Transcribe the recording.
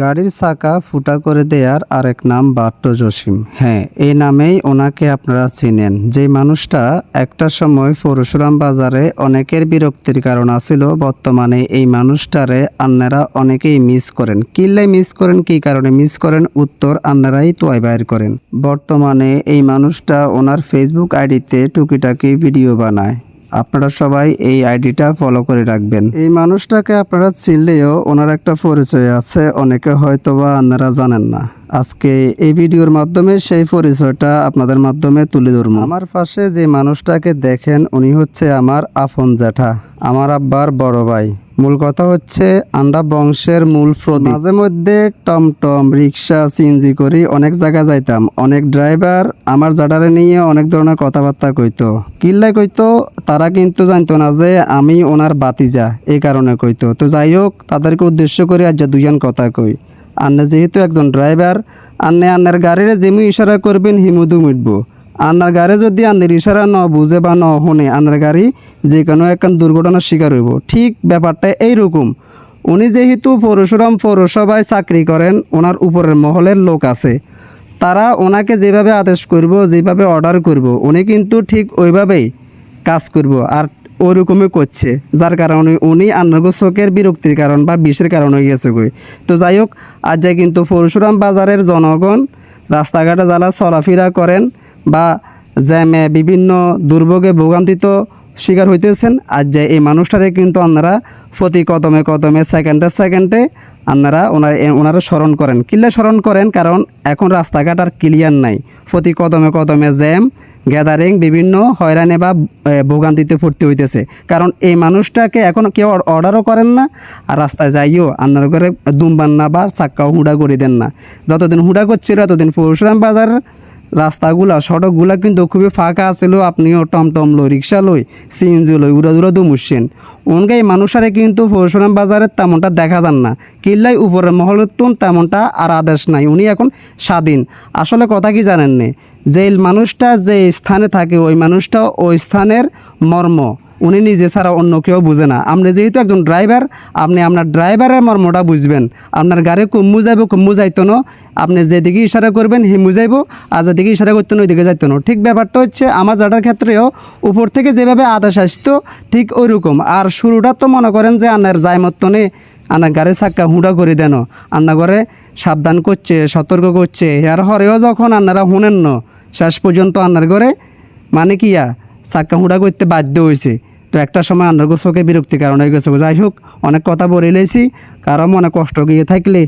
গাড়ির চাকা ফুটা করে দেওয়ার আরেক নাম বাট্ট জসিম। হ্যাঁ এই নামেই ওনাকে আপনারা চিনেন। যে মানুষটা একটা সময় পরশুরাম বাজারে অনেকের বিরক্তির কারণ আছিল, বর্তমানে এই মানুষটারে আন্নারা অনেকেই মিস করেন। কিল্লাই মিস করেন, কি কারণে মিস করেন? উত্তর আন্নারাই তোয়াই বাইর করেন। বর্তমানে এই মানুষটা ওনার ফেসবুক আইডিতে টুকিটাকি ভিডিও বানায়। আপনারা সবাই এই আইডিটা ফলো করে রাখবেন। এই মানুষটাকে আপনারা চিনলেও ওনার একটা পরিচয় আছে, অনেকে হয়তো বা আপনারা জানেন না। আজকে এই ভিডিওর মাধ্যমে সেই পরিচয়টা আপনাদের মাধ্যমে তুলে ধরবো। আমার পাশে যে মানুষটাকে দেখেন, উনি হচ্ছে আমার আফন জ্যাঠা, আমার আব্বার বড় ভাই। মূল কথা হচ্ছে আমরা বংশের মূল প্রদীপ। মাঝে মধ্যে টমটম রিক্সা সিএনজি করি অনেক জায়গা যাইতাম। অনেক ড্রাইভার আমার জাডারে নিয়ে অনেক ধরনের কথাবার্তা কইতো। কিল্লাই কইতো, তারা কিন্তু জানতো না যে আমি ওনার বাতিজা এই কারণে কইতো। তো যাই হোক, তাদেরকে উদ্দেশ্য করে আজ দুইজন কথা কই। আন্নে যেহেতু একজন ড্রাইভার, আন্নে আন্নের গাড়ির যেমনি ইশারা করবেন হিমুদু মিটবো আন্নার গাড়ি যদি আন্নের ইশারা ন বুঝে বা ন শুনে, আন্নার গাড়ি যে কোনো একখান দুর্ঘটনার শিকার হইব। ঠিক ব্যাপারটা এইরকম। উনি যেহেতু পরশুরাম পৌরসভায় চাকরি করেন, ওনার উপরের মহলের লোক আছে। তারা ওনাকে যেভাবে আদেশ করব, যেভাবে অর্ডার করব, উনি কিন্তু ঠিক ওইভাবেই কাজ করব আর ওইরকমই করছে। যার কারণে উনি আন্নাগো চোখের বিরক্তির কারণ বা বিষের কারণ হয়ে গেছে গই তো যাই হোক, আজ যে কিন্তু পরশুরাম বাজারের জনগণ রাস্তাঘাটে যারা চলাফেরা করেন বা জ্যামে বিভিন্ন দুর্ভোগে ভোগান্তিত শিকার হইতেছেন। আর যে এই মানুষটারে কিন্তু আপনারা প্রতি কদমে কদমে, সেকেন্ডে সেকেন্ডে আপনারা ওনার ওনারা স্মরণ করেন। কিল্লে স্মরণ করেন? কারণ এখন রাস্তাঘাট আর ক্লিয়ার নাই। প্রতি কদমে কদমে জ্যাম, গ্যাদারিং বিভিন্ন হয়রানি বা ভোগান্তিতে ভর্তি হইতেছে। কারণ এই মানুষটাকে এখন কেউ অর্ডারও করেন না। আর রাস্তায় যাইও, আপনার ঘরে দুমবান না বা চাক্কাও হুডা করে দেন না। যতদিন হুডা করছিল ততদিন পরশুরাম বাজার রাস্তাগুলা, সড়কগুলা কিন্তু খুবই ফাঁকা আছিল। আপনিও টমটম লই, রিক্সা লই সিএনজি লই উড়া দুরা দুমুসছেন। অনগাই মানুষারে কিন্তু পরশুরাম বাজারে তেমনটা দেখা যান না। কিল্লাই উপরের মহলতুন তেমনটা আর আদেশ নাই, উনি এখন স্বাধীন। আসলে কথা কি জানেন নে? যে মানুষটা যে স্থানে থাকে, ওই মানুষটা ওই স্থানের মর্ম। উনি নিজে ছাড়া অন্য কেউ বুঝে না। আপনি যেহেতু একজন ড্রাইভার আপনি আপনার ড্রাইভারের মর্মটা বুঝবেন। আপনার গাড়ি কুম্মু যাইব কুম্মু যাইতো না। আপনি যেদিকে ইশারা করবেন হিমু যাইব আর যেদিকে ইশারা করতেন ওইদিকে যাইতো না। ঠিক ব্যাপারটা হচ্ছে, আমার জাটার ক্ষেত্রেও উপর থেকে যেভাবে আদেশ আসতো, ঠিক ওইরকম। আর শুরুটা তো মনে করেন যে আনার যায় মতনে আনার গাড়ির চাক্কা হুঁড়া করে দেন। আন্না করে সাবধান করছে, সতর্ক করছে। আর হরেও যখন আন্নারা শুনেন না, শেষ পর্যন্ত আন্নার ঘরে মানে কি ইয়া, চাক্কা হুঁড়া করতে বাধ্য হয়েছে। তো একটা সময় আন্ডার গোসকে বিরক্তি কারণ হয়ে গেছে যাই হোক, অনেক কথা বলে লেছি কারও মনে কষ্ট গিয়ে থাকলে